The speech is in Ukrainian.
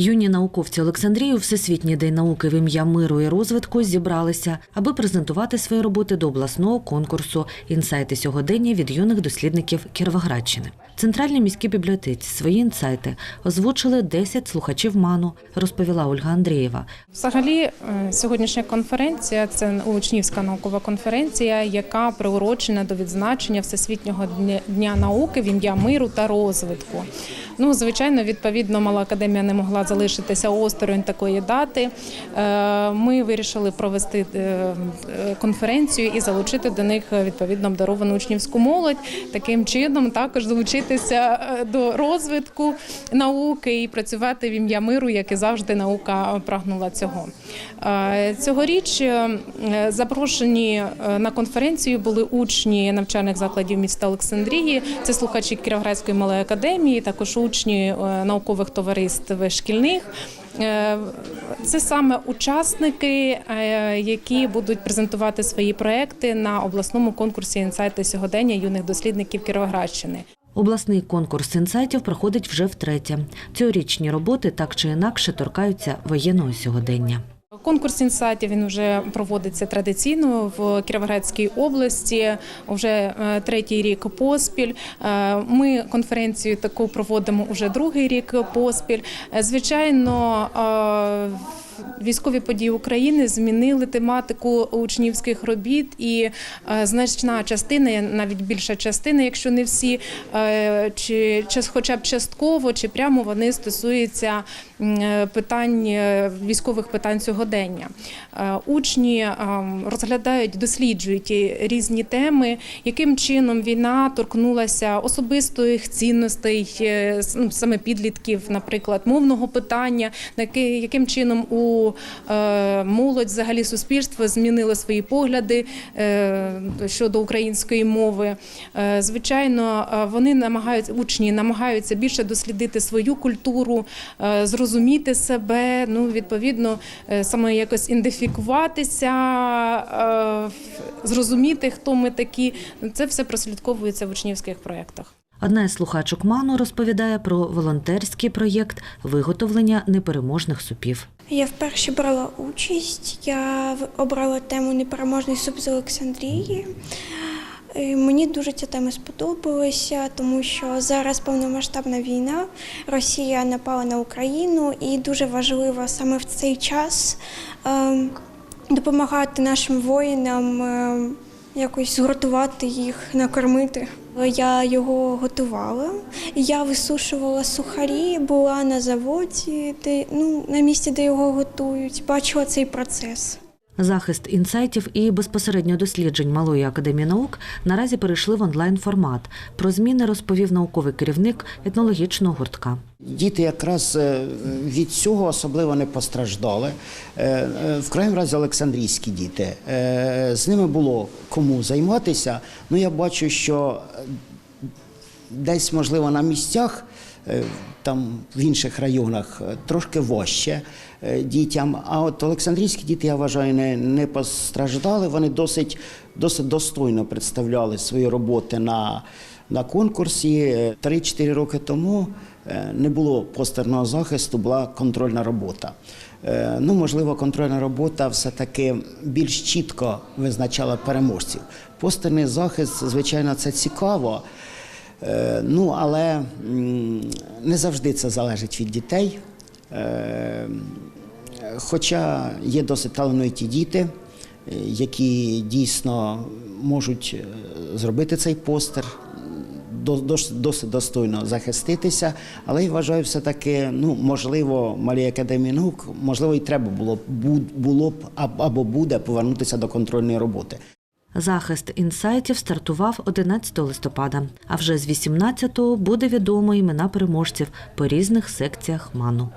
Юні науковці Олександрії у Всесвітній день науки в ім'я миру і розвитку зібралися, аби презентувати свої роботи до обласного конкурсу Інсайти сьогодення від юних дослідників Кіровоградщини. Центральній міській бібліотеці свої інсайти озвучили 10 слухачів ману, розповіла Ольга Андрієва. Взагалі, е, сьогоднішня конференція це учнівська наукова конференція, яка приурочена до відзначення Всесвітнього дня науки в ім'я миру та розвитку. Ну, звичайно, відповідно, мала академія не могла залишитися осторонь такої дати. Е, Ми вирішили провести е, конференцію і залучити до них е, відповідно обдаровану учнівську молодь. Таким чином також долучитися до розвитку науки і працювати в ім'я миру, як і завжди наука прагнула цього. Цьогоріч запрошені на конференцію були учні навчальних закладів міста Олександрії. Це слухачі Кіровоградської малої академії, також учні е, наукових товариств шкільних. Е, Це саме учасники, е, які будуть презентувати свої проекти на обласному конкурсі інсайти сьогодення юних дослідників Кіровоградщини. Обласний конкурс інсайтів проходить вже втретє. Цьогорічні роботи так чи інакше торкаються воєнного сьогодення. Конкурс інсайтів він вже проводиться традиційно в Кіровоградській області вже е, третій рік поспіль. Е, Ми конференцію таку проводимо вже другий рік поспіль. Е, Звичайно. Військові події України змінили тематику учнівських робіт, і е, значна частина, навіть більша частина, якщо не всі, е, чи, хоча б частково, чи прямо вони стосуються е, питань військових питань сьогодення. Учні розглядають, досліджують різні теми, яким чином війна торкнулася особистих цінностей, ну, саме підлітків, наприклад, мовного питання, яким чином у е, молодь, взагалі суспільство змінило свої погляди е, щодо української мови. Е, Звичайно, вони намагаються, учні намагаються більше дослідити свою культуру, зрозуміти себе, ну відповідно саме якось ідентифікуватися, зрозуміти, хто ми такі. Це все прослідковується в учнівських проєктах. Одна із слухачок ману розповідає про волонтерський проєкт виготовлення непереможних супів. Я вперше брала участь. Я обрала тему Непереможний суп з Олександрії. Е, Мені дуже ця тема сподобалася, тому що зараз повномасштабна війна. Росія напала на Україну, і дуже важливо саме в цей час ем, допомагати нашим воїнам ем, якось згуртувати їх, накормити. Я його готувала. Я висушувала сухарі, була на заводі, де ну на місці, де його готують. Бачила цей процес. Захист інсайтів і безпосередньо досліджень Малої академії наук наразі перейшли в онлайн формат. Про зміни розповів науковий керівник етнологічного гуртка. Діти якраз е, від цього особливо не постраждали. Е, е, В крайньому разі Олександрійські діти. З ними було кому займатися. Ну я бачу, що десь, можливо, на місцях, там в інших районах е, трошки важче е, дітям. А от Олександрійські діти, я вважаю, не, не постраждали. Вони досить, досить достойно представляли свої роботи на, на конкурсі. Е, 3-4 роки тому е, не було постерного захисту, була контрольна робота. Е, Ну, можливо, контрольна робота все-таки більш чітко визначала переможців. Постерний захист, звичайно, це цікаво. Е, Ну, але не завжди це залежить від дітей. Е, Хоча є досить талановиті діти, е, які дійсно можуть зробити цей постер, досить достойно захиститися, але я вважаю, все-таки, ну, можливо, Малій академії наук, можливо, і треба було, було б або буде повернутися до контрольної роботи. Захист інсайтів стартував 11 листопада, а вже з 18-го буде відомо імена переможців по різних секціях ману.